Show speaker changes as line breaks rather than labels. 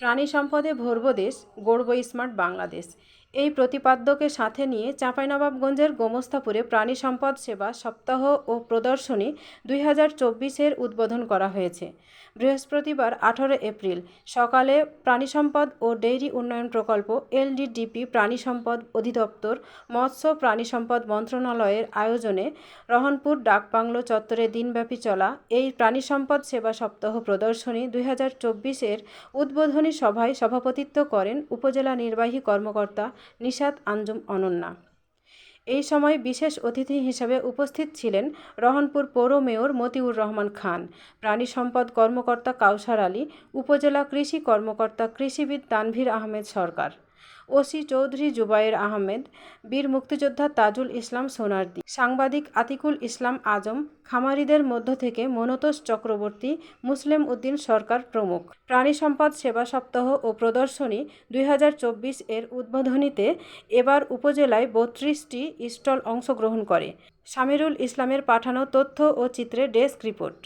প্রাণী সম্পদে ভরব দেশ গড়ব স্মার্ট বাংলাদেশ। এই প্রতিপাদ্যকে সাথে নিয়ে চাঁপাইনবাবগঞ্জের গোমস্তাপুরে প্রাণী সম্পদ সেবা সপ্তাহ ও প্রদর্শনী দুই হাজার চব্বিশের উদ্বোধন করা হয়েছে। বৃহস্পতিবার আঠারো এপ্রিল সকালে প্রাণী সম্পদ ও ডেইরি উন্নয়ন প্রকল্প এলডিডিপি প্রাণী সম্পদ অধিদপ্তর মৎস্য প্রাণী সম্পদ মন্ত্রণালয়ের আয়োজনে রহনপুর ডাকবাংলো চত্বরে দিনব্যাপী চলা এই প্রাণী সম্পদ সেবা সপ্তাহ প্রদর্শনী দুই হাজার চব্বিশের উদ্বোধনী সভায় সভাপতিত্ব করেন উপজেলা নির্বাহী কর্মকর্তা নিশাত আঞ্জুম অনন্যা। এই সময় বিশেষ অতিথি হিসেবে উপস্থিত ছিলেন রহনপুর পৌর মেয়র মতিউর রহমান খান, প্রাণী সম্পদ কর্মকর্তা কাউসার আলী, উপজেলা কৃষি কর্মকর্তা কৃষিবিদ তানভীর আহমেদ সরকার। ওসি চৌধুরী জুবায়ের আহমেদ, বীর মুক্তিযোদ্ধা তাজুল ইসলাম সোনারদি, সাংবাদিক আতিকুল ইসলাম আজম, খামারিদের মধ্য থেকে মনতোষ চক্রবর্তী, মুসলিম উদ্দিন সরকার প্রমুখ। প্রাণী সম্পদ সেবা সপ্তাহ ও প্রদর্শনী দুই হাজার চব্বিশ এর উদ্বোধনীতে এবার উপজেলায় বত্রিশটি স্টল অংশগ্রহণ করে। সামিরুল ইসলামের পাঠানো তথ্য ও চিত্রে ডেস্ক রিপোর্ট।